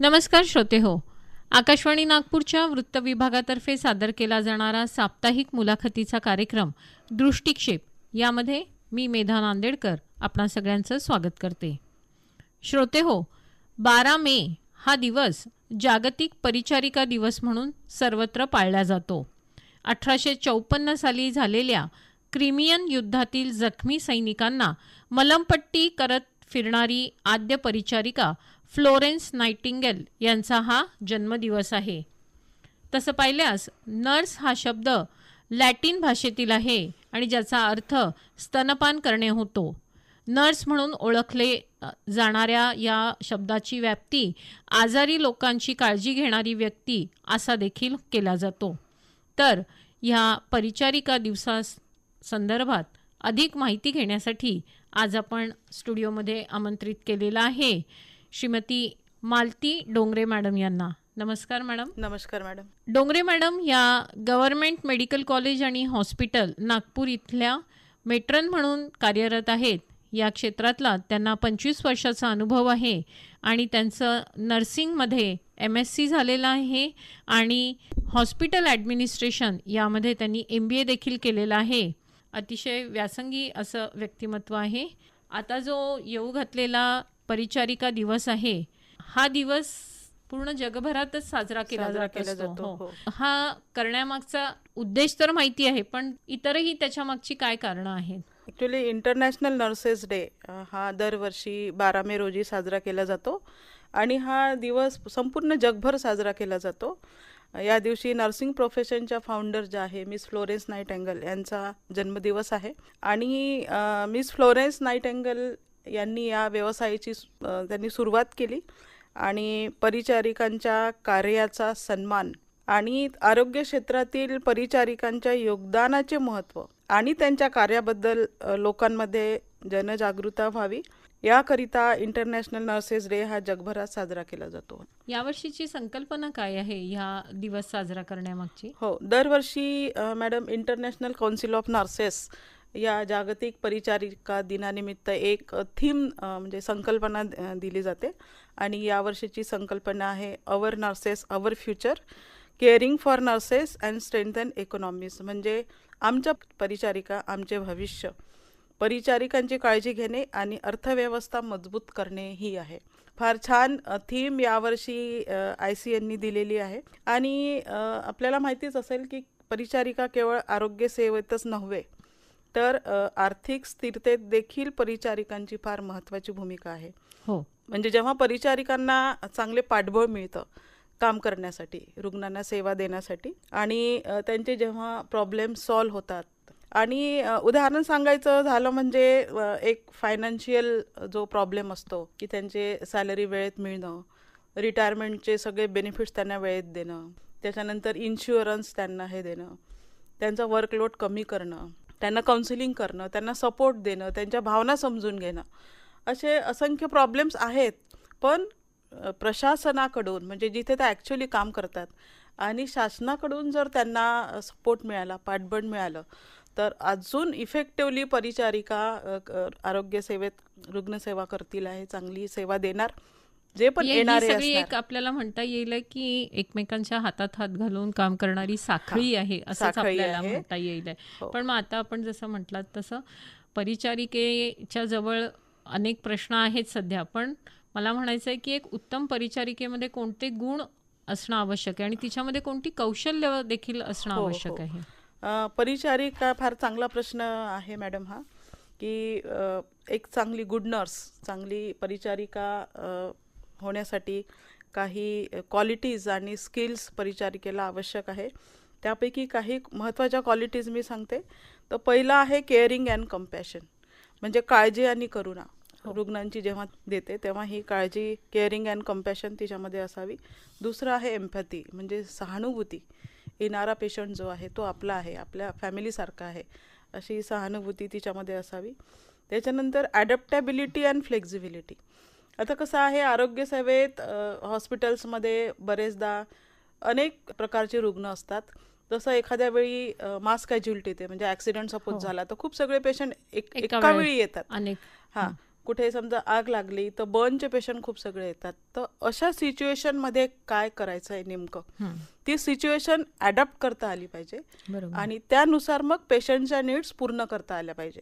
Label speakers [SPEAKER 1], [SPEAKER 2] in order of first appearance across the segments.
[SPEAKER 1] नमस्कार श्रोते हो. आकाशवाणी नागपूरच्या वृत्त विभागातर्फे सादर केला जाणारा साप्ताहिक मुलाखतीचा कार्यक्रम दृष्टिक्षेप यामध्ये मी मेधा नांदेडकर आपणा सगळ्यांचं स्वागत करते. श्रोते हो बारा मे हा दिवस जागतिक परिचारिका दिवस म्हणून सर्वत्र पाळला जातो. अठराशे चौपन्न साली झालेल्या क्रिमियन युद्धातील जखमी सैनिकांना मलमपट्टी करत फिरणारी आद्य परिचारिका फ्लोरेन्स नायटिंगेल यांचा हा जन्मदिवस आहे. तसं पाहिल्यास नर्स हा शब्द लॅटिन भाषेतील आहे आणि ज्याचा अर्थ स्तनपान करणे होतो. नर्स म्हणून ओळखले जाणाऱ्या या शब्दाची व्याप्ती आजारी लोकांची काळजी घेणारी व्यक्ती असा देखील केला जातो. तर ह्या परिचारिका दिवसा संदर्भात अधिक माहिती घेण्यासाठी आज आपण स्टुडिओमध्ये आमंत्रित केलेलं आहे श्रीमती मालती डोंगरे मॅडम यांना. नमस्कार मॅडम.
[SPEAKER 2] नमस्कार मॅडम.
[SPEAKER 1] डोंगरे मॅडम या गव्हर्नमेंट मेडिकल कॉलेज आणि हॉस्पिटल नागपूर इथल्या मेट्रन म्हणून कार्यरत आहेत. या क्षेत्रातला त्यांना पंचवीस वर्षाचा अनुभव आहे आणि त्यांचं नर्सिंगमध्ये एम एस सी झालेलं आहे आणि हॉस्पिटल ॲडमिनिस्ट्रेशन यामध्ये त्यांनी एम बी ए देखील केलेलं आहे. अतिशय व्यासंगी असं व्यक्तिमत्व आहे. आता जो येऊ घातलेला परिचारिका दिवस आहे हा दिवस पूर्ण जगभरातच साजरा केला
[SPEAKER 2] केला जातो,
[SPEAKER 1] हो.
[SPEAKER 2] हो.
[SPEAKER 1] हा करण्यामागचा उद्देश तर माहिती आहे पण इतरही त्याच्या मागची काय कारणं आहेत?
[SPEAKER 2] ॲक्च्युली इंटरनॅशनल नर्सेस डे हा दरवर्षी बारा मे रोजी साजरा केला जातो. आणि हा दिवस संपूर्ण जगभर साजरा केला जातो. या दिवशी नर्सिंग प्रोफेशनच्या फाउंडर ज्या आहे मिस फ्लोरेन्स नाईट अँगल यांचा जन्मदिवस आहे. आणि मिस फ्लोरेन्स नाईट अँगल यांनी या व्यवसायाची त्यांनी सुरुवात केली. आणि परिचारिकांच्या कार्याचा सन्मान आणि आरोग्य क्षेत्रातील परिचारिकांच्या योगदानाचे महत्त्व आणि त्यांच्या कार्याबद्दल लोकांमध्ये जनजागृता व्हावी. याकरिता इंटरनॅशनल नर्सेस डे हा जगभरात साजरा केला जातो.
[SPEAKER 1] यावर्षीची संकल्पना काय आहे? ह्या दिवस साजरा करण्यामागची?
[SPEAKER 2] हो दरवर्षी madam international council of nurses या जागतिक परिचारिका दिनानिमित्त एक थीम म्हणजे संकल्पना दिली जाते. आणि यावर्षीची संकल्पना आहे our nurses our future caring for nurses and strengthen economies म्हणजे आमच्या परिचारिका आमचे भविष्य. परिचारिकांची काळजी घेणे आणि अर्थव्यवस्था मजबूत करणे ही आहे. फार छान थीम यावर्षी आय सी एननी दिलेली आहे. आणि आपल्याला माहितीच असेल की परिचारिका केवळ आरोग्य सेवेतच नव्हे तर आर्थिक स्थिरतेत देखील परिचारिकांची फार महत्त्वाची भूमिका आहे.
[SPEAKER 1] हो.
[SPEAKER 2] म्हणजे जेव्हा परिचारिकांना चांगले पाठबळ मिळतं काम करण्यासाठी रुग्णांना सेवा देण्यासाठी. आणि त्यांचे जेव्हा प्रॉब्लेम सॉल्व्ह होतात. आणि उदाहरण सांगायचं झालं म्हणजे एक फायनान्शियल जो प्रॉब्लेम असतो की त्यांचे सॅलरी वेळेत मिळणं रिटायरमेंटचे सगळे बेनिफिट्स त्यांना वेळेत देणं त्याच्यानंतर इन्शुरन्स त्यांना हे देणं त्यांचा वर्कलोड कमी करणं त्यांना काउन्सिलिंग करणं त्यांना सपोर्ट देणं त्यांच्या भावना समजून घेणं असे असंख्य प्रॉब्लेम्स आहेत. पण प्रशासनाकडून म्हणजे जिथे ते ॲक्च्युली काम करतात आणि शासनाकडून जर त्यांना सपोर्ट मिळाला पाठबळ मिळालं तर अजून इफेक्टिवली परिचारिका अ, क- आरोग्य सेवेत रुग्णसेवा करतील आहे चांगली सेवा देणार जे पण येणारे
[SPEAKER 1] सगळी एक आपल्याला म्हणता येईल की एकमेकांच्या हातात हात घालून काम करणारी साखळी आहे असंच
[SPEAKER 2] साखळी
[SPEAKER 1] आपल्याला. म्हणता येईल
[SPEAKER 2] हो.
[SPEAKER 1] पण मग आता आपण जसं म्हटलात तसं परिचारिकेच्या जवळ अनेक प्रश्न आहेत सध्या पण मला म्हणायचं आहे की एक उत्तम परिचारिकेमध्ये कोणते गुण असणं आवश्यक आहे आणि तिच्यामध्ये कोणती कौशल्य देखील असणं
[SPEAKER 2] हो,
[SPEAKER 1] आवश्यक
[SPEAKER 2] हो.
[SPEAKER 1] आहे?
[SPEAKER 2] परिचारिका फार चांगला प्रश्न आहे मॅडम हा की एक चांगली गुड नर्स चांगली परिचारिका होण्यासाठी काही क्वालिटीज आणि स्किल्स परिचारिकेला आवश्यक आहे. त्यापैकी काही महत्त्वाच्या क्वालिटीज मी सांगते. तर पहिला आहे केअरिंग अँड कम्पॅशन म्हणजे काळजी आणि करुणा. रुग्णांची जेव्हा देते तेव्हा ही काळजी केअरिंग अँड कम्पॅशन तिच्यामध्ये असावी. दुसरं आहे एम्पॅथी म्हणजे सहानुभूती. येणारा पेशंट जो आहे तो आपला आहे आपल्या फॅमिलीसारखा आहे अशी सहानुभूती तिच्यामध्ये असावी. त्याच्यानंतर ॲडॅप्टॅबिलिटी अँड फ्लेक्झिबिलिटी आता कसं आहे आरोग्य सेवेत अ, हॉस्पिटल्समध्ये बरेचदा अनेक प्रकारचे रुग्ण असतात. जसं एखाद्या वेळी मास कॅज्युलिटी येते म्हणजे ऍक्सिडेंट
[SPEAKER 1] हो.
[SPEAKER 2] सपोज झाला तर खूप सगळे पेशंट
[SPEAKER 1] एका
[SPEAKER 2] एका. वेळी येतात.
[SPEAKER 1] अनेक.
[SPEAKER 2] हा. कुठे समजा आग लागली तर बर्नचे पेशंट खूप सगळे येतात. तर अशा सिच्युएशनमध्ये काय करायचं आहे नेमकं? ती सिच्युएशन अडॅप्ट करता आली पाहिजे. आणि त्यानुसार मग पेशंटच्या नीड्स पूर्ण करता आल्या पाहिजे.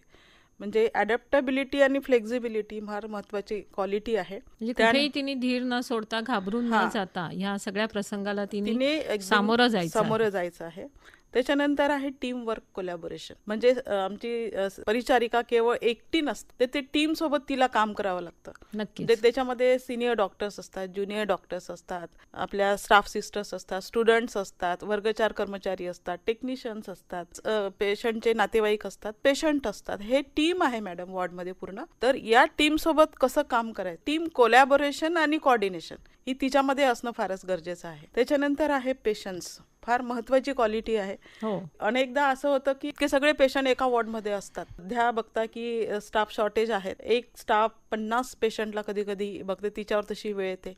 [SPEAKER 2] म्हणजे अडॅप्टॅबिलिटी आणि फ्लेक्झिबिलिटी फार महत्वाची क्वालिटी आहे.
[SPEAKER 1] म्हणजे तिने धीर न सोडता घाबरून न. जाता ह्या सगळ्या प्रसंगाला
[SPEAKER 2] तिने
[SPEAKER 1] सामोरं जायचं.
[SPEAKER 2] सामोरं जायचं आहे. त्याच्यानंतर आहे टीम वर्क कोलॅबोरेशन म्हणजे आमची परिचारिका केवळ एकटी नसते तर ते टीम सोबत तिला काम करावं लागतं. म्हणजे त्याच्यामध्ये सिनियर डॉक्टर्स असतात ज्युनियर डॉक्टर्स असतात आपल्या स्टाफ सिस्टर्स असतात स्टुडंट्स असतात वर्गचार कर्मचारी असतात टेक्निशियन्स असतात पेशंटचे नातेवाईक असतात पेशंट असतात. हे टीम आहे मॅडम वॉर्डमध्ये पूर्ण. तर या टीम सोबत कसं काम करायचं? टीम कोलॅबोरेशन आणि कॉर्डिनेशन ही तिच्यामध्ये असणं फारच गरजेचं आहे. त्याच्यानंतर आहे पेशन्स फार महत्वाची क्वालिटी आहे.
[SPEAKER 1] हो.
[SPEAKER 2] अनेकदा असं होतं की इतके सगळे पेशंट एका वॉर्डमध्ये असतात. ध्या बघता की स्टाफ शॉर्टेज आहेत. एक स्टाफ पन्नास पेशंटला कधी कधी बघते तिच्यावर तशी वेळ येते.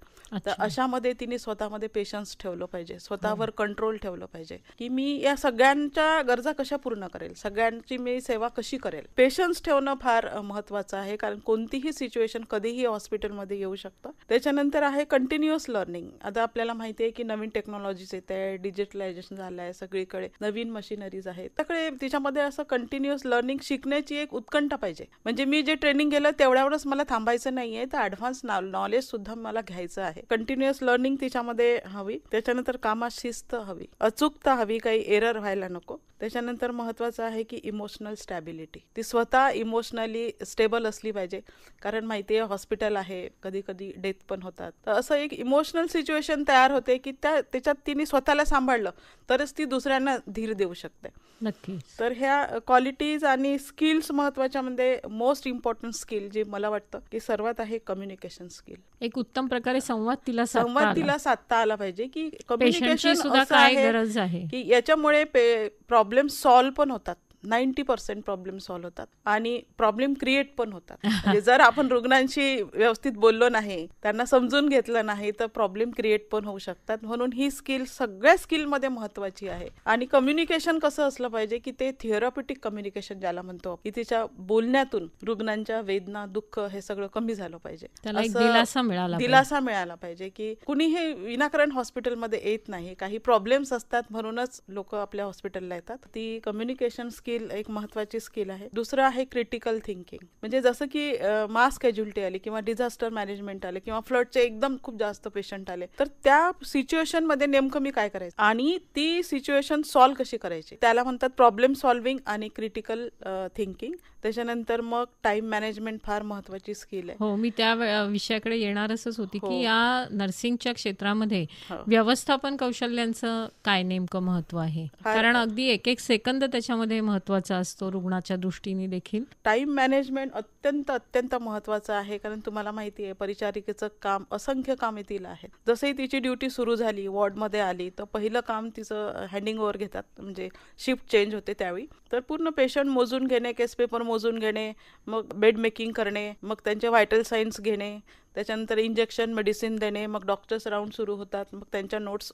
[SPEAKER 2] तर. अशामध्ये तिने स्वतःमध्ये पेशन्स ठेवलं पाहिजे. स्वतःवर कंट्रोल ठेवलं पाहिजे. की मी या सगळ्यांच्या गरजा कशा पूर्ण करेल? सगळ्यांची मी सेवा कशी करेल? पेशन्स ठेवणं फार महत्वाचं आहे. कारण कोणतीही सिच्युएशन कधीही हॉस्पिटलमध्ये येऊ शकतं. त्याच्यानंतर आहे कंटिन्युअस लर्निंग आता आपल्याला माहिती आहे की नवीन टेक्नॉलॉजीज येत आहे डिजिटलायझेशन झालं आहे सगळीकडे नवीन मशिनरीज आहेत. त्याकडे तिच्यामध्ये असं कंटिन्युअस लर्निंग शिकण्याची एक उत्कंठा पाहिजे. म्हणजे मी जे ट्रेनिंग केलं तेवढ्यावरच मला थांबायचं नाहीये तर ऍडव्हान्स नॉलेज सुद्धा मला घ्यायचं आहे. कंटिन्युअस लर्निंग तिच्यामध्ये हवी. त्याच्यानंतर कामात शिस्त हवी. अचूकता हवी काही एरर व्हायला नको. त्याच्यानंतर महत्वाचं आहे की इमोशनल स्टॅबिलिटी ती स्वतः इमोशनली स्टेबल असली पाहिजे. कारण माहिती आहे हॉस्पिटल आहे कधी कधी डेथ पण होतात. तर असं एक इमोशनल सिच्युएशन तयार होते की त्या त्याच्यात तिने स्वतःला सांभाळलं. तरच ती दुसऱ्यांना धीर देऊ शकते.
[SPEAKER 1] नक्कीच.
[SPEAKER 2] तर ह्या क्वालिटीज आणि स्किल्स महत्त्वाच्या म्हणजे मोस्ट इम्पॉर्टंट स्किल जे मला वाटतं की सर्वात आहे कम्युनिकेशन स्किल
[SPEAKER 1] एक उत्तम प्रकारे संवाद तिला
[SPEAKER 2] संवाद. तिला साधता आला पाहिजे की कम्युनिकेशन
[SPEAKER 1] सुद्धा काय गरज आहे?
[SPEAKER 2] की याच्यामुळे प्रॉब्लेम सॉल्व्ह पण होतात. नाईन्टी पर्सेंट प्रॉब्लेम सॉल्व्ह होतात. आणि प्रॉब्लेम क्रिएट पण होतात. म्हणजे जर आपण रुग्णांशी व्यवस्थित बोललो नाही त्यांना समजून घेतलं नाही तर प्रॉब्लेम क्रिएट पण होऊ शकतात. म्हणून ही स्किल सगळ्या स्किलमध्ये महत्वाची आहे. आणि कम्युनिकेशन कसं असलं पाहिजे की ते थिअरॉपिटिक कम्युनिकेशन ज्याला म्हणतो की तिच्या बोलण्यातून रुग्णांच्या वेदना दुःख हे सगळं कमी झालं पाहिजे.
[SPEAKER 1] दिलासा मिळाला पाहिजे.
[SPEAKER 2] दिलासा मिळाला पाहिजे की कुणीही विनाकारण हॉस्पिटलमध्ये येत नाही. काही प्रॉब्लेम्स असतात म्हणूनच लोक आपल्या हॉस्पिटलला येतात. ती कम्युनिकेशन स्किल एक महत्वाची स्किल आहे. दुसरं आहे क्रिटिकल थिंकिंग म्हणजे जसं की मास कॅज्युलिटी आली किंवा डिझास्टर मॅनेजमेंट आले किंवा फ्लडचे एकदम खूप जास्त पेशंट आले तर त्या सिच्युएशनमध्ये नेमकं मी काय करायचं? आणि ती सिच्युएशन सॉल्व्ह कशी करायची? त्याला म्हणतात प्रॉब्लेम सॉल्विंग आणि क्रिटिकल थिंकिंग त्याच्यानंतर मग टाइम मॅनेजमेंट फार महत्वाची स्किल आहे.
[SPEAKER 1] हो मी त्या विषयाकडे येणारच होती
[SPEAKER 2] हो.
[SPEAKER 1] की या नर्सिंगच्या क्षेत्रामध्ये
[SPEAKER 2] हो.
[SPEAKER 1] व्यवस्थापन कौशल्यांचं काय नेमकं महत्त्व आहे? कारण अगदी एक एक सेकंद त्याच्यामध्ये महत्त्वाचा असतो रुग्णाच्या दृष्टीने देखील.
[SPEAKER 2] टाइम मॅनेजमेंट अत्यंत अत्यंत महत्वाचं आहे कारण तुम्हाला माहिती आहे परिचारिकेचं काम असंख्य काम येतील आहेत. जसंही तिची ड्युटी सुरू झाली वॉर्डमध्ये आली तर पहिलं काम तिचं हँडिंग ओव्हर घेतात म्हणजे शिफ्ट चेंज होते त्यावेळी. तर पूर्ण पेशंट मोजून घेणे केस पेपर मोजून घेणे मग बेड मेकिंग करणे मग त्यांचे व्हायटल साईन्स घेणे त्याच्यानंतर इंजेक्शन मेडिसिन देणे मग डॉक्टर्स राऊंड सुरू होतात मग त्यांच्या नोट्स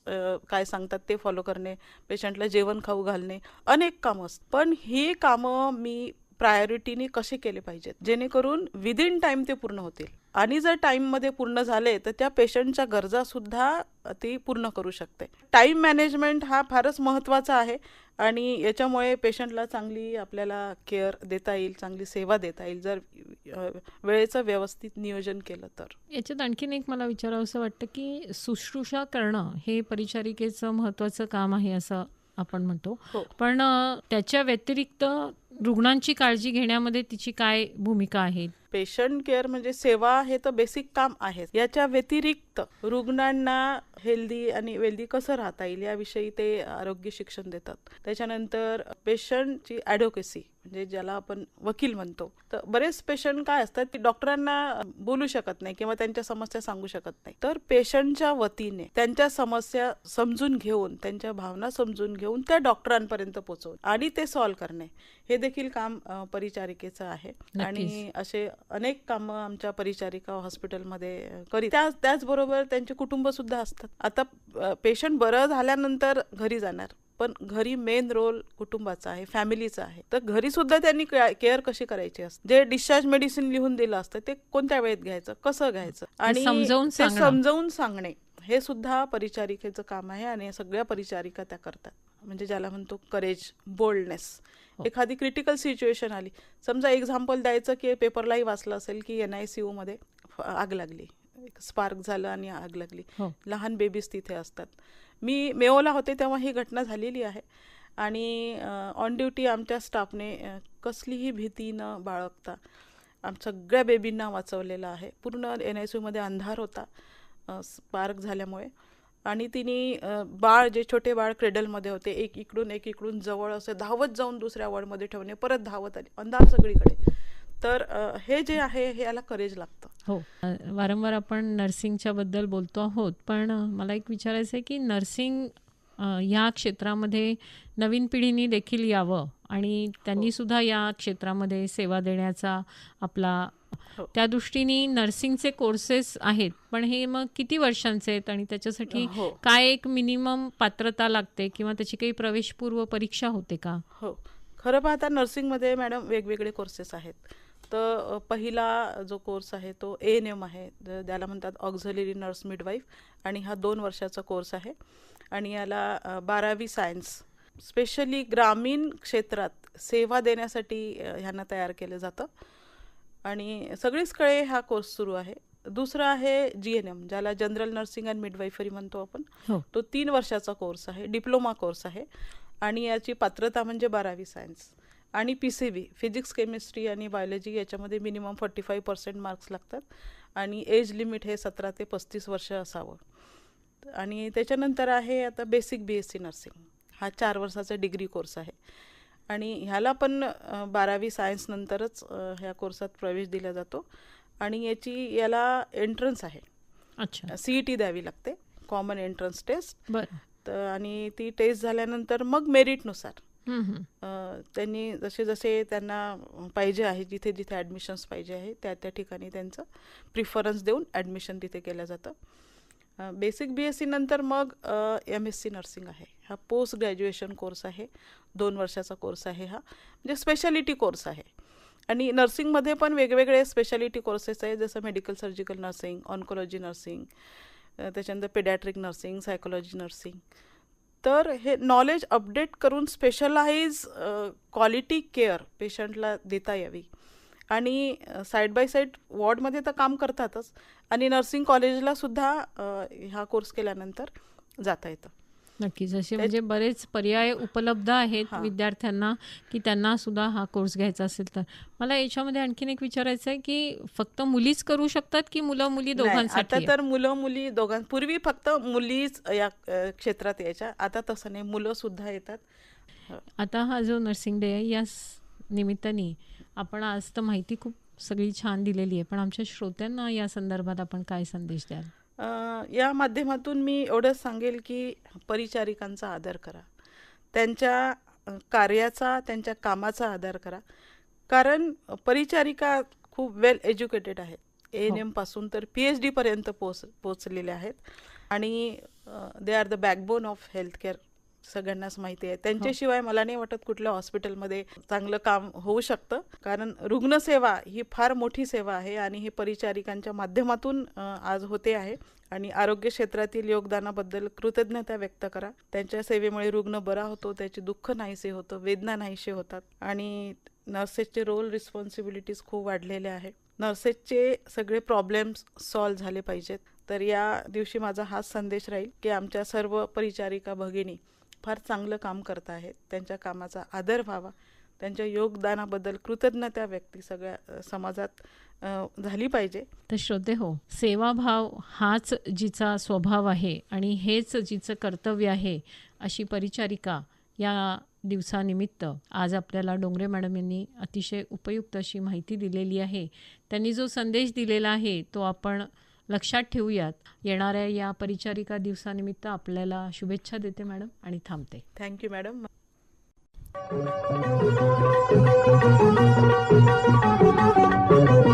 [SPEAKER 2] काय सांगतात ते फॉलो करणे पेशंटला जेवण खाऊ घालणे अनेक कामं असतात. पण ही कामं मी प्रायोरिटीने कसे केले पाहिजेत? जेणेकरून विदिन टाइम ते पूर्ण होतील. आणि जर टाइममध्ये पूर्ण झाले तर त्या पेशंटच्या गरजासुद्धा ती पूर्ण करू शकते. टाइम मॅनेजमेंट हा फारच महत्त्वाचा आहे आणि याच्यामुळे पेशंटला चांगली आपल्याला केअर देता येईल चांगली सेवा देता येईल. जर वेळेचं व्यवस्थित नियोजन केलं तर.
[SPEAKER 1] याच्यात आणखीन एक मला विचारावं असं वाटतं की शुश्रूषा करणं हे परिचारिकेचं महत्त्वाचं काम आहे असं आपण म्हणतो.
[SPEAKER 2] हो.
[SPEAKER 1] पण त्याच्या व्यतिरिक्त रुग्णांची काळजी घेण्यामध्ये तिची काय भूमिका आहे?
[SPEAKER 2] पेशंट केअर म्हणजे सेवा हे तर बेसिक काम आहे याच्या व्यतिरिक्त रुग्णांना हेल्दी आणि वेल्दी कसं राहता येईल याविषयी ते आरोग्य शिक्षण देतात. त्याच्यानंतर पेशंटची ॲडव्होकेसी. म्हणजे ज्याला आपण वकील म्हणतो. तर बरेच पेशंट काय असतात की डॉक्टरांना बोलू शकत नाही किंवा त्यांच्या समस्या सांगू शकत नाही. तर पेशंटच्या वतीने त्यांच्या समस्या समजून घेऊन त्यांच्या भावना समजून घेऊन त्या डॉक्टरांपर्यंत पोहोचवून आणि ते सॉल्व्ह करणे. हे देखील काम परिचारिकेचं आहे. आणि असे अनेक कामं आमच्या परिचारिका हॉस्पिटलमध्ये करीत. त्या त्याचबरोबर त्यांचे कुटुंब सुद्धा असतात. आता पेशंट बरं झाल्यानंतर घरी जाणार. पण घरी मेन रोल कुटुंबाचा आहे फॅमिलीचा आहे. तर घरी सुद्धा त्यांनी केअर कशी करायची असते जे डिस्चार्ज मेडिसिन लिहून दिलं असतं ते कोणत्या वेळेत घ्यायचं कसं घ्यायचं? आणि
[SPEAKER 1] समजावून
[SPEAKER 2] ते. समजावून सांगणे हे सुद्धा परिचारिकेचं काम आहे आणि सगळ्या परिचारिका त्या करतात. म्हणजे ज्याला म्हणतो करेज बोल्डनेस
[SPEAKER 1] हो.
[SPEAKER 2] एखादी क्रिटिकल सिच्युएशन आली समजा एक्झाम्पल द्यायचं की पेपरलाही वाचलं असेल की एन आय सी मध्ये फ- आग लागली स्पार्क झालं आणि आग लागली.
[SPEAKER 1] हो.
[SPEAKER 2] लहान बेबीज तिथे असतात. मी मेओला होते तेव्हा ही घटना झालेली आहे. आणि ऑन ड्युटी आमच्या स्टाफने कसलीही भीती न बाळगता आम सगळ्या बेबींना वाचवलेलं आहे. पूर्ण एन आय यूमध्ये अंधार होता स्पार्क झाल्यामुळे. आणि तिने बाळ जे छोटे बाळ क्रेडलमध्ये होते एक इकडून एक इकडून जवळ असे धावत जाऊन दुसऱ्या वॉर्डमध्ये ठेवणे परत धावत आले अंधार सगळीकडे. तर हे जे आहे हे याला करेज लागतं.
[SPEAKER 1] हो. वारंवार आपण नर्सिंगच्या बद्दल बोलतो आहोत पण मला एक विचारायचं आहे की नर्सिंग अ, या क्षेत्रामध्ये नवीन पिढीने देखील यावं आणि त्यांनी सुद्धा या क्षेत्रामध्ये सेवा देण्याचा आपला
[SPEAKER 2] हो.
[SPEAKER 1] त्या दृष्टीने नर्सिंगचे कोर्सेस आहेत पण हे मग किती वर्षांचे आहेत आणि त्याच्यासाठी
[SPEAKER 2] हो.
[SPEAKER 1] काय एक मिनिमम पात्रता लागते किंवा त्याची काही प्रवेशपूर्व परीक्षा होते का?
[SPEAKER 2] हो. खरं पाहता नर्सिंगमध्ये मॅडम वेगवेगळे कोर्सेस आहेत. तर पहिला जो कोर्स आहे तो ए एन एम आहे. त्याला म्हणतात ऑक्झलरी नर्स मिडवाईफ आणि हा दोन वर्षाचा कोर्स आहे. आणि याला बारावी सायन्स स्पेशली ग्रामीण क्षेत्रात सेवा देण्यासाठी ह्यांना तयार केलं जातं. आणि सगळीचकडे हा कोर्स सुरू आहे. दुसरा आहे जी एन एम ज्याला जनरल नर्सिंग अँड मिडवाईफरी म्हणतो आपण.
[SPEAKER 1] हो.
[SPEAKER 2] तो तीन वर्षाचा कोर्स आहे डिप्लोमा कोर्स आहे. आणि याची पात्रता म्हणजे बारावी सायन्स. आणि P C B physics chemistry आणि बायोलॉजी याच्यामध्ये minimum forty five percent marks लागतात. आणि एज लिमिट हे सतरा ते पस्तीस वर्ष असावं. आणि त्याच्यानंतर आहे आता basic B S C nursing हा चार वर्षाचा डिग्री कोर्स आहे. आणि ह्याला पण बारावी सायन्स नंतरच अ, ह्या कोर्सात प्रवेश दिला जातो. आणि याची याला एंट्रन्स आहे.
[SPEAKER 1] अच्छा.
[SPEAKER 2] सी ई टी द्यावी लागते. कॉमन एंट्रन्स टेस्ट
[SPEAKER 1] बरं.
[SPEAKER 2] तर आणि ती टेस्ट झाल्यानंतर मग मेरिटनुसार त्यांनी जसे जसे त्यांना पाहिजे आहे जिथे जिथे ॲडमिशन्स पाहिजे आहे त्या त्या ठिकाणी त्यांचं प्रिफरन्स देऊन ॲडमिशन तिथे केलं जातं. बेसिक बी एस सी नंतर मग एम एस सी नर्सिंग आहे. हा पोस्ट ग्रॅज्युएशन कोर्स आहे. दोन वर्षाचा कोर्स आहे हा. म्हणजे स्पेशालिटी कोर्स आहे. आणि नर्सिंगमध्ये पण वेगवेगळे स्पेशालिटी कोर्सेस आहे जसं medical surgical nursing oncology nursing त्याच्यानंतर पेडॅट्रिक नर्सिंग सायकोलॉजी नर्सिंग तर हे नॉलेज अपडेट करून स्पेशलाइज क्वालिटी केअर पेशंटला देता यावी. आणि साईड बाय साईड वॉर्डमध्ये तर काम करतातच. आणि नर्सिंग कॉलेजलासुद्धा हा कोर्स केल्यानंतर जाता येतं.
[SPEAKER 1] नक्कीच. असे म्हणजे बरेच पर्याय उपलब्ध आहेत
[SPEAKER 2] हां.
[SPEAKER 1] विद्यार्थ्यांना की त्यांना सुद्धा हा कोर्स घ्यायचा असेल तर. मला याच्यामध्ये आणखीन एक विचारायचं आहे की फक्त मुलीच करू शकतात की मुलं मुली दोघांसाठी
[SPEAKER 2] आता? तर मुलं मुली दोघां पूर्वी फक्त मुलीच या क्षेत्रात यायच्या. आता तसं नाही मुलं सुद्धा येतात.
[SPEAKER 1] आता हा जो नर्सिंग डे आहे या निमित्ताने आपण आज तर माहिती खूप सगळी छान दिलेली आहे. पण आमच्या श्रोत्यांना या संदर्भात आपण काय संदेश द्याल?
[SPEAKER 2] या माध्यमातून मी एवढंच सांगेल की परिचारिकांचा आदर करा. त्यांच्या कार्याचा त्यांच्या कामाचा आदर करा. कारण परिचारिका खूप वेल एज्युकेटेड आहेत. ए एन एमपासून तर पी एच डीपर्यंत पोच पोचलेल्या आहेत. आणि they are the backbone of healthcare सगळ्यांनाच माहिती आहे. त्यांच्याशिवाय मला नाही वाटत कुठल्या हॉस्पिटलमध्ये चांगलं काम होऊ शकतं. कारण रुग्णसेवा ही फार मोठी सेवा आहे आणि ही परिचारिकांच्या माध्यमातून आज होते आहे. आणि आरोग्य क्षेत्रातील योगदानाबद्दल कृतज्ञता व्यक्त करा. त्यांच्या सेवेमुळे रुग्ण बरा होतो त्याचे दुःख नाहीसे होतं वेदना नाहीसे होतात. आणि नर्सेसचे रोल रिस्पॉन्सिबिलिटीज खूप वाढलेले आहे. नर्सेसचे सगळे प्रॉब्लेम्स सॉल्व झाले पाहिजेत. तर या दिवशी माझा हाच संदेश राहील की आमच्या सर्व परिचारिका भगिनी फार चांगलं काम करत आहेत. त्यांच्या कामाचा आदर व्हावा. त्यांच्या योगदानाबद्दल कृतज्ञता व्यक्ती सगळ्या समाजात झाली पाहिजे.
[SPEAKER 1] तर श्रोते हो सेवाभाव हाच जिचा स्वभाव आहे आणि हेच जिचं कर्तव्य आहे अशी परिचारिका या दिवसानिमित्त आज आपल्याला डोंगरे मॅडम यांनी अतिशय उपयुक्त अशी माहिती दिलेली आहे. त्यांनी जो संदेश दिलेला आहे तो आपण लक्षात ठेवूयात. येणाऱ्या या परिचारिका दिवसानिमित्त आपल्याला शुभेच्छा देते मॅडम आणि थांबते.
[SPEAKER 2] Thank you madam
[SPEAKER 3] Thank